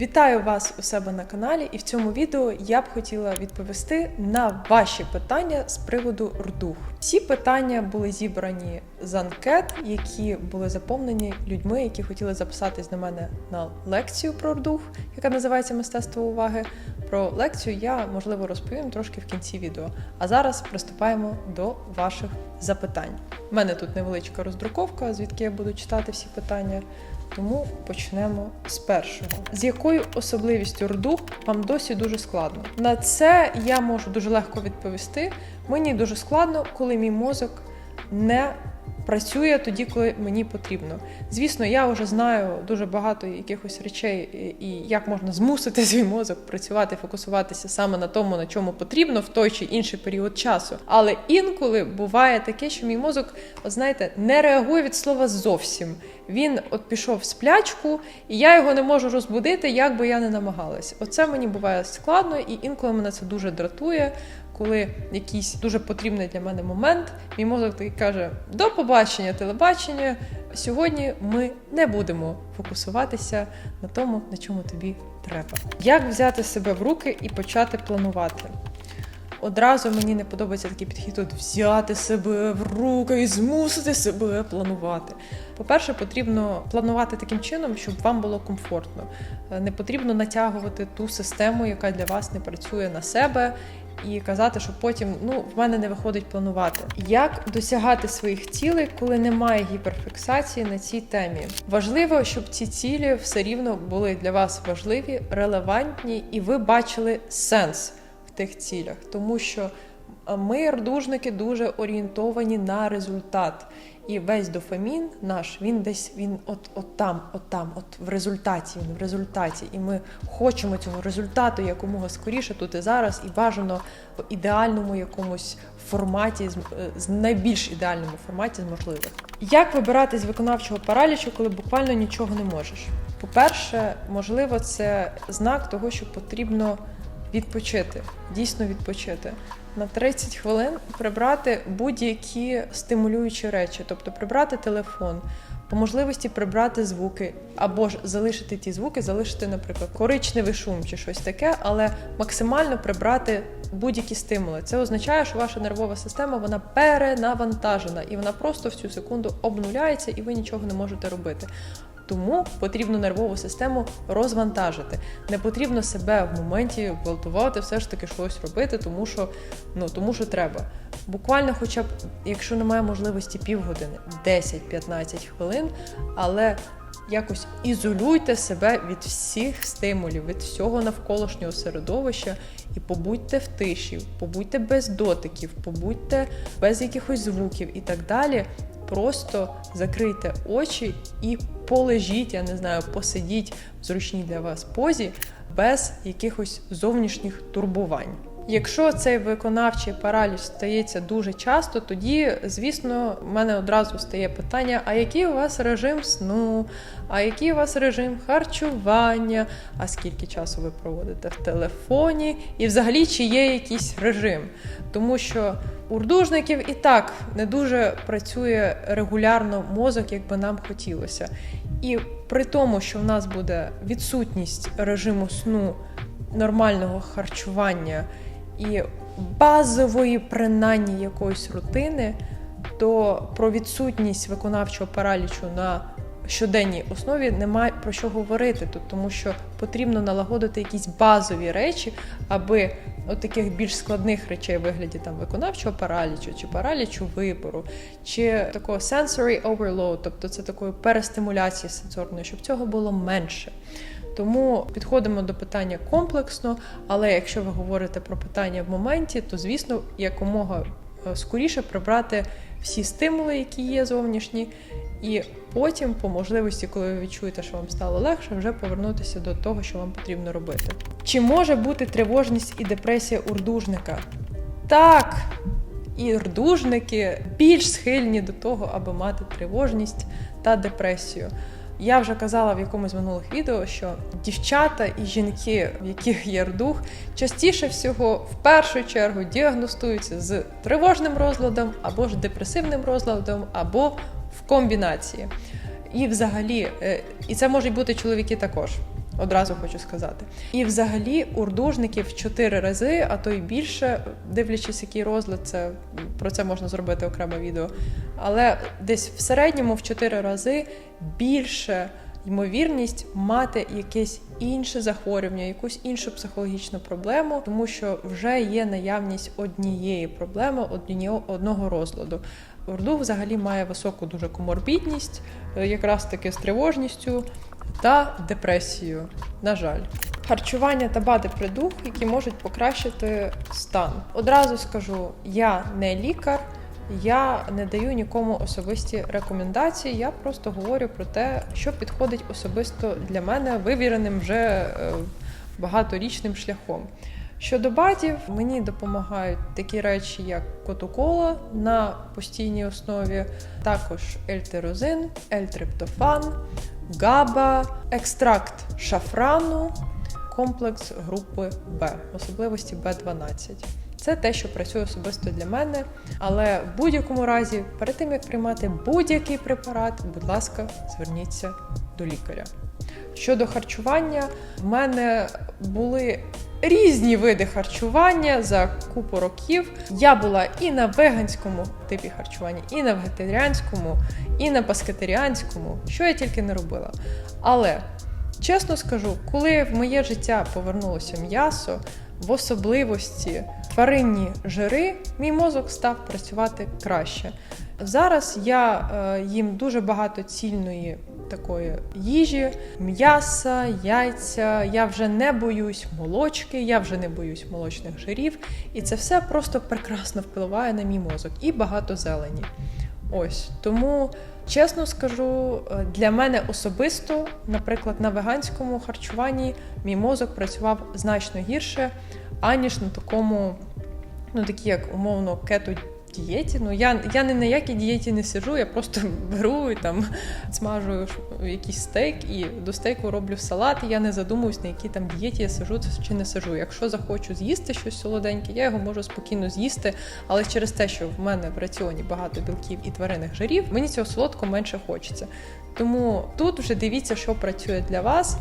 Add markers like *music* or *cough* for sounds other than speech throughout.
Вітаю вас у себе на каналі, і в цьому відео я б хотіла відповісти на ваші питання з приводу рдух. Всі питання були зібрані з анкет, які були заповнені людьми, які хотіли записатись на мене на лекцію про рдух, яка називається Мистецтво уваги. Про лекцію я можливо розповім трошки в кінці відео. А зараз приступаємо до ваших запитань. У мене тут невеличка роздруковка, звідки я буду читати всі питання. Тому почнемо з першого. З якою особливістю рдух вам досі дуже складно? На це я можу дуже легко відповісти. Мені дуже складно, коли мій мозок не працює тоді, коли мені потрібно. Звісно, я вже знаю дуже багато якихось речей, і як можна змусити свій мозок працювати, фокусуватися саме на тому, на чому потрібно в той чи інший період часу. Але інколи буває таке, що мій мозок, от знаєте, не реагує від слова зовсім. Він от пішов в сплячку, і я його не можу розбудити, як би я не намагалась. Оце мені буває складно, і інколи мене це дуже дратує. Коли якийсь дуже потрібний для мене момент, мій мозок такий каже: до побачення, телебачення. Сьогодні ми не будемо фокусуватися на тому, на чому тобі треба. Як взяти себе в руки і почати планувати? Одразу мені не подобається такий підхід тут взяти себе в руки і змусити себе планувати. По-перше, потрібно планувати таким чином, щоб вам було комфортно. Е, Не потрібно натягувати ту систему, яка для вас не працює на себе. І казати, що потім ну в мене не виходить планувати. Як досягати своїх цілей, коли немає гіперфіксації на цій темі? Важливо, щоб ці цілі все рівно були для вас важливі, релевантні, і ви бачили сенс тих цілях, тому що е, ми, рдужники, дуже орієнтовані на результат. І весь дофамін наш, він десь він от, от там, от там, от в результаті, він в результаті. І ми хочемо цього результату якомога скоріше тут і зараз, і бажано в ідеальному якомусь форматі, з, е, найбільш ідеальному форматі з можливих. Як вибирати з виконавчого паралічу, коли буквально нічого не можеш? По-перше, можливо, це знак того, що потрібно відпочити, дійсно відпочити. На 30 хвилин прибрати будь-які стимулюючі речі, тобто прибрати телефон, по можливості прибрати звуки, або ж залишити ті звуки, залишити, наприклад, коричневий шум чи щось таке, але максимально прибрати будь-які стимули. Це означає, що ваша нервова система вона перенавантажена і вона просто в цю секунду обнуляється, і ви нічого не можете робити. Тому потрібно нервову систему розвантажити. Не потрібно себе в моменті гвалтувати, все ж таки щось робити, тому що ну тому що треба. Буквально, хоча б, якщо немає можливості півгодини, 10-15 хвилин, але якось ізолюйте себе від всіх стимулів, від всього навколишнього середовища і побудьте в тиші, побудьте без дотиків, побудьте без якихось звуків і так далі. Просто закрийте очі і полежіть, я не знаю, посидіть в зручній для вас позі без якихось зовнішніх турбувань. Якщо цей виконавчий параліч стається дуже часто, тоді, звісно, в мене одразу стає питання: а який у вас режим сну, а який у вас режим харчування, а скільки часу ви проводите в телефоні, і взагалі чи є якийсь режим? Тому що у рдужників і так не дуже працює регулярно мозок, як би нам хотілося. І при тому, що в нас буде відсутність режиму сну, нормального харчування і базової, принаймні, якоїсь рутини, то про відсутність виконавчого паралічу на щоденній основі немає про що говорити тут, тому що потрібно налагодити якісь базові речі, аби от таких більш складних речей в вигляді там виконавчого паралічу, чи паралічу вибору, чи такого sensory overload, тобто це такої перестимуляції сенсорної, щоб цього було менше. Тому підходимо до питання комплексно, але якщо ви говорите про питання в моменті, то звісно якомога е, скоріше прибрати всі стимули, які є зовнішні, і потім, по можливості, коли ви відчуєте, що вам стало легше, вже повернутися до того, що вам потрібно робити. Чи може бути тривожність і депресія у рдужника? Так, і рдужники більш схильні до того, аби мати тривожність та депресію. Я вже казала в якомусь минулих відео, що дівчата і жінки, в яких є рдух, частіше всього в першу чергу діагностуються з тривожним розладом або ж депресивним розладом, або в комбінації. І взагалі, е, і це можуть бути чоловіки також. Одразу хочу сказати. І взагалі урдужників 4 рази, а то й більше, дивлячись, який розлад, це про це можна зробити окреме відео. Але десь в середньому в 4 рази більше ймовірність мати якесь інше захворювання, якусь іншу психологічну проблему, тому що вже є наявність однієї проблеми, одного розладу. Орду взагалі має високу дуже коморбідність, е, якраз таки з тривожністю та депресією. На жаль, харчування та бади при дух, які можуть покращити стан. Одразу скажу, я не лікар. Я не даю нікому особисті рекомендації. Я просто говорю про те, що підходить особисто для мене, вивіреним вже е, багаторічним шляхом. Щодо бадів, мені допомагають такі речі, як котукола на постійній основі, також ельтерозин, ельтриптофан, габа, екстракт шафрану, комплекс групи Б, особливості Б12. Це те, що працює особисто для мене. Але в будь-якому разі, перед тим як приймати будь-який препарат, будь ласка, зверніться до лікаря. Щодо харчування, в мене були різні види харчування за купу років. Я була і на веганському типі харчування, і на вегетаріанському, і на паскетаріанському, що я тільки не робила. Але чесно скажу, коли в моє життя повернулося м'ясо, в особливості тваринні жири, мій мозок став працювати краще. Зараз я е, їм дуже багато цільної такої їжі, м'яса, яйця. Я вже не боюсь молочки, я вже не боюсь молочних жирів, і це все просто прекрасно впливає на мій мозок і багато зелені. Ось тому, чесно скажу, е, для мене особисто, наприклад, на веганському харчуванні мій мозок працював значно гірше, аніж на такому, ну такі як умовно кето. Дієті, ну я я не на якій дієті не сижу, я просто *laughs* беру і там смажу якийсь стейк і до стейку роблю салат. І я не задумуюсь, на якій там дієті я сижу чи не сижу. Якщо захочу з'їсти щось солоденьке, я його можу спокійно з'їсти. Але через те, що в мене в раціоні багато білків і тваринних жирів, мені цього солодко менше хочеться. Тому тут вже дивіться, що працює для вас,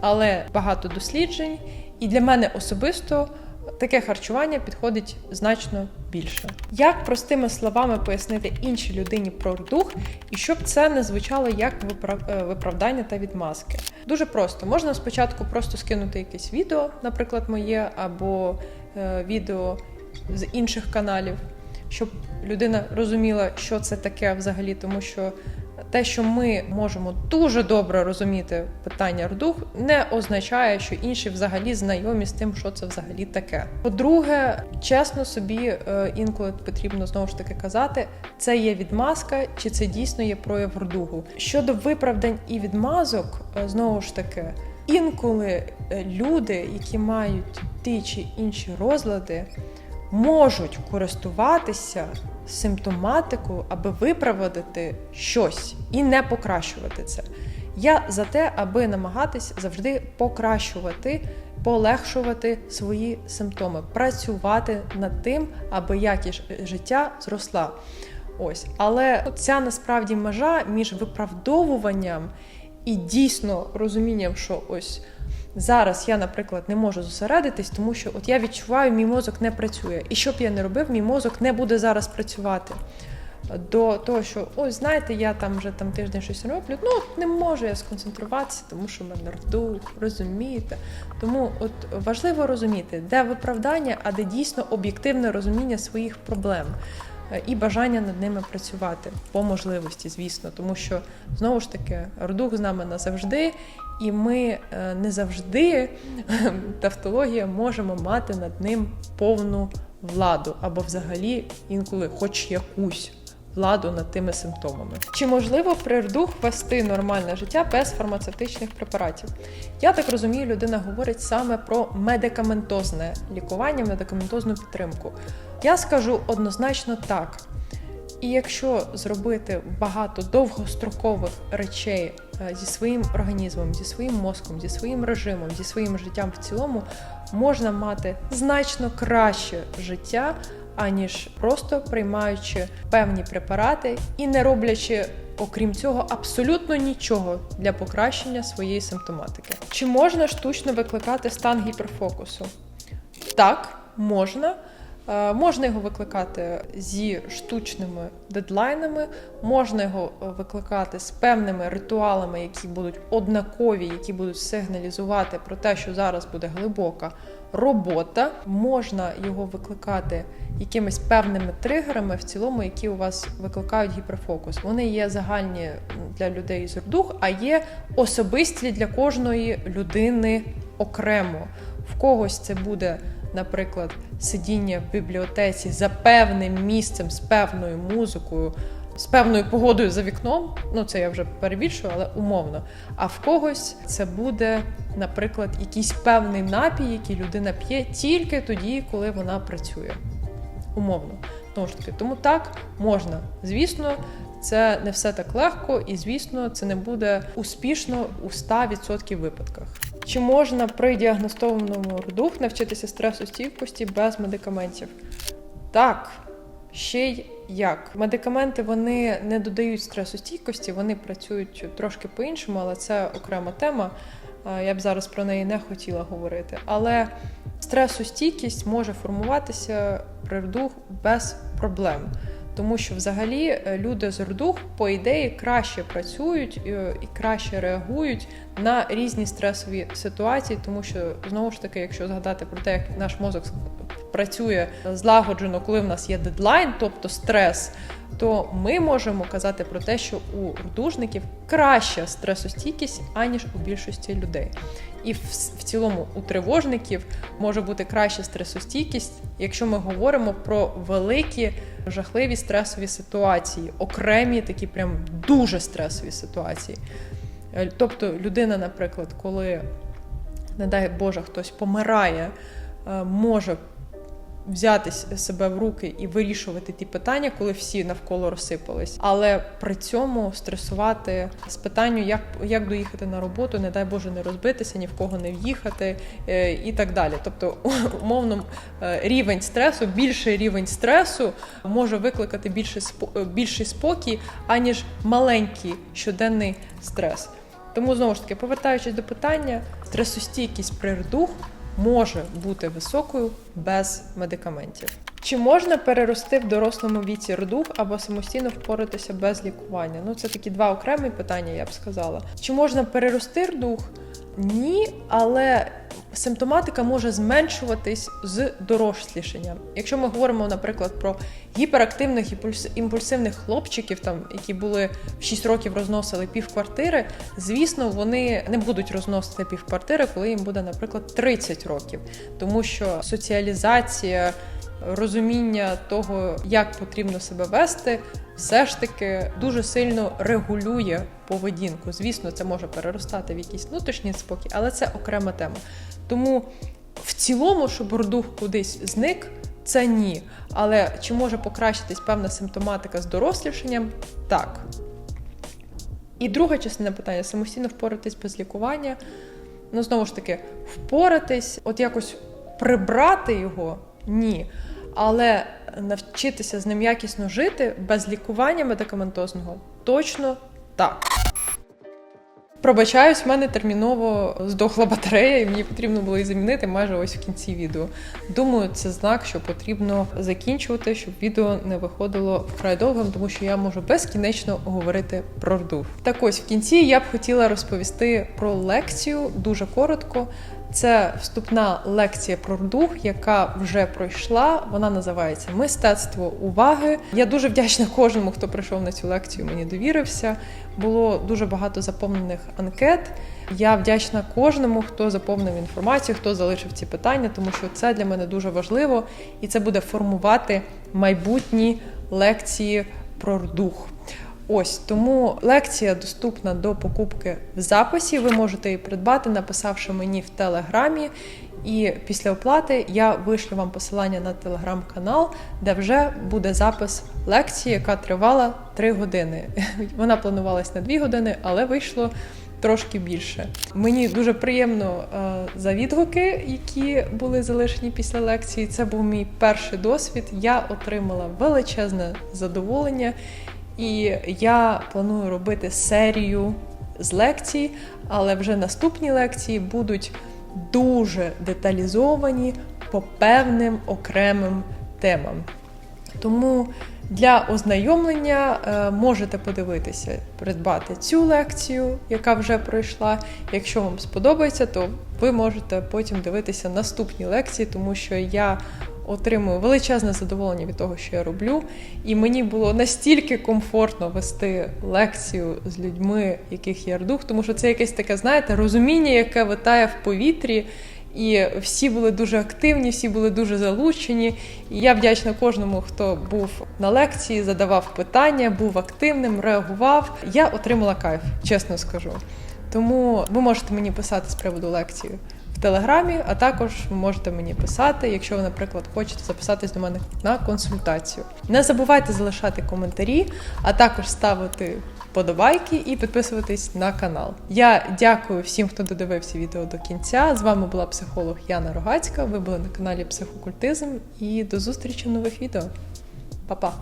але багато досліджень, і для мене особисто. Таке харчування підходить значно більше. Як простими словами пояснити іншій людині про дух, і щоб це не звучало як виправдання та відмазки? Дуже просто можна спочатку просто скинути якесь відео, наприклад, моє, або е, відео з інших каналів, щоб людина розуміла, що це таке взагалі, тому що те, що ми можемо дуже добре розуміти питання рдух, не означає, що інші взагалі знайомі з тим, що це взагалі таке. По-друге, чесно собі е, інколи потрібно знову ж таки казати, це є відмазка, чи це дійсно є прояв рдугу. Щодо виправдань і відмазок, е, знову ж таки, інколи е, люди, які мають ті чи інші розлади, можуть користуватися симптоматику, аби виправдати щось і не покращувати це. Я за те, аби намагатись завжди покращувати, полегшувати свої симптоми, працювати над тим, аби якість життя зросла. Ось, але ця насправді межа між виправдовуванням і дійсно розумінням, що ось зараз я, наприклад, не можу зосередитись, тому що от я відчуваю, мій мозок не працює. І що б я не робив, мій мозок не буде зараз працювати. До того, що ось знаєте, я там вже там тиждень щось роблю. Ну не можу я сконцентруватися, тому що в мене рдух, розумієте. Тому от важливо розуміти, де виправдання, а де дійсно об'єктивне розуміння своїх проблем е, і бажання над ними працювати по можливості, звісно, тому що знову ж таки рдух з нами назавжди, і ми е, не завжди *laughs* тавтологія можемо мати над ним повну владу або взагалі інколи хоч якусь владу над тими симптомами. Чи можливо при рдух вести нормальне життя без фармацевтичних препаратів? Я так розумію, людина говорить саме про медикаментозне лікування, медикаментозну підтримку. Я скажу однозначно так. І якщо зробити багато довгострокових речей е, зі своїм організмом, зі своїм мозком, зі своїм режимом, зі своїм життям в цілому, можна мати значно краще життя, аніж просто приймаючи певні препарати і не роблячи. Окрім цього, абсолютно нічого для покращення своєї симптоматики. Чи можна штучно викликати стан гіперфокусу? Так, можна. Е, Можна його викликати зі штучними дедлайнами, можна його е, викликати з певними ритуалами, які будуть однакові, які будуть сигналізувати про те, що зараз буде глибока робота. Можна його викликати якимись певними тригерами, в цілому, які у вас викликають гіперфокус. Вони є загальні для людей з РДУХ, а є особисті для кожної людини окремо. В когось це буде наприклад, сидіння в бібліотеці за певним місцем з певною музикою, з певною погодою за вікном. Ну це я вже перебільшую, але умовно. А в когось це буде, наприклад, якийсь певний напій, який людина п'є тільки тоді, коли вона працює. Умовно. Тому ж таки, тому так можна. Звісно, це не все так легко, і звісно, це не буде успішно у 100% випадках. Чи можна при діагностованому РДУХ навчитися стресостійкості без медикаментів? Так, ще й як. Медикаменти вони не додають стресостійкості, вони працюють трошки по-іншому, але це окрема тема. Я б зараз про неї не хотіла говорити. Але стресостійкість може формуватися при РДУХ без проблем. Тому що взагалі е, люди з РДУХ, по ідеї, краще працюють е, і краще реагують на різні стресові ситуації, тому що знову ж таки, якщо згадати про те, як наш мозок працює злагоджено, коли в нас є дедлайн, тобто стрес, то ми можемо казати про те, що у рдужників краща стресостійкість, аніж у більшості людей. І в, в цілому у тривожників може бути краща стресостійкість, якщо ми говоримо про великі жахливі стресові ситуації, окремі такі прям дуже стресові ситуації. Е, тобто людина, наприклад, коли, не дай Боже, хтось помирає, е, може взяти себе в руки і вирішувати ті питання, коли всі навколо розсипались, але при цьому стресувати з питанням, як як доїхати на роботу, не дай Боже, не розбитися, ні в кого не в'їхати е, і так далі. Тобто, *laughs* умовно, е, рівень стресу, більший рівень стресу може викликати більший е, більший спокій, аніж маленький щоденний стрес. Тому знову ж таки, повертаючись до питання, стресостійкість при РДУХ може бути високою без медикаментів. Чи можна перерости в дорослому віці родух або самостійно впоратися без лікування? Ну, це такі два окремі питання, я б сказала. Чи можна перерости рдух? Ні, але симптоматика може зменшуватись з дорослішенням. Якщо ми говоримо, наприклад, про гіперактивних імпульсивних хлопчиків, там які були в 6 років розносили півквартири, звісно, вони не будуть розносити півквартири, коли їм буде, наприклад, 30 років, тому що соціалізація. Розуміння того, як потрібно себе вести, все ж таки дуже сильно регулює поведінку. Звісно, це може переростати в якийсь внутрішній спокій, але це окрема тема. Тому в цілому, щоб родух кудись зник, це ні. Але чи може покращитись певна симптоматика з дорослішенням? Так. І друга частина питання самостійно впоратись без лікування. Ну, знову ж таки, впоратись, от якось прибрати його ні. Але навчитися з ним якісно жити без лікування медикаментозного точно так. Пробачаюсь, в мене терміново здохла батарея, і мені потрібно було її замінити майже ось в кінці відео. Думаю, це знак, що потрібно закінчувати, щоб відео не виходило вкрай довгим, тому що я можу безкінечно говорити про рдув. Так ось в кінці я б хотіла розповісти про лекцію дуже коротко. Це вступна лекція про рдух, яка вже пройшла. Вона називається Мистецтво уваги. Я дуже вдячна кожному, хто прийшов на цю лекцію. Мені довірився. Було дуже багато заповнених анкет. Я вдячна кожному, хто заповнив інформацію, хто залишив ці питання, тому що це для мене дуже важливо і це буде формувати майбутні лекції про рдух. Ось тому лекція доступна до покупки в записі. Ви можете її придбати, написавши мені в телеграмі. І після оплати я вишлю вам посилання на телеграм-канал, де вже буде запис лекції, яка тривала 3 години. *laughs* Вона планувалась на 2 години, але вийшло трошки більше. Мені дуже приємно е, за відгуки, які були залишені після лекції. Це був мій перший досвід. Я отримала величезне задоволення, і я планую робити серію з лекцій, але вже наступні лекції будуть дуже деталізовані по певним окремим темам. Тому для ознайомлення е, можете подивитися, придбати цю лекцію, яка вже пройшла. Якщо вам сподобається, то ви можете потім дивитися наступні лекції, тому що я отримую величезне задоволення від того, що я роблю. І мені було настільки комфортно вести лекцію з людьми, яких є ардух, тому що це якесь таке, знаєте, розуміння, яке витає в повітрі. І всі були дуже активні, всі були дуже залучені. І я вдячна кожному, хто був на лекції, задавав питання, був активним, реагував. Я отримала кайф, чесно скажу. Тому ви можете мені писати з приводу лекції телеграмі, а також ви можете мені писати, якщо ви, наприклад, хочете записатись до мене на консультацію. Не забувайте залишати коментарі, а також ставити подобайки і підписуватись на канал. Я дякую всім, хто додивився відео до кінця. З вами була психолог Яна Рогацька. Ви були на каналі Психокультизм і до зустрічі в нових відео. Па-па!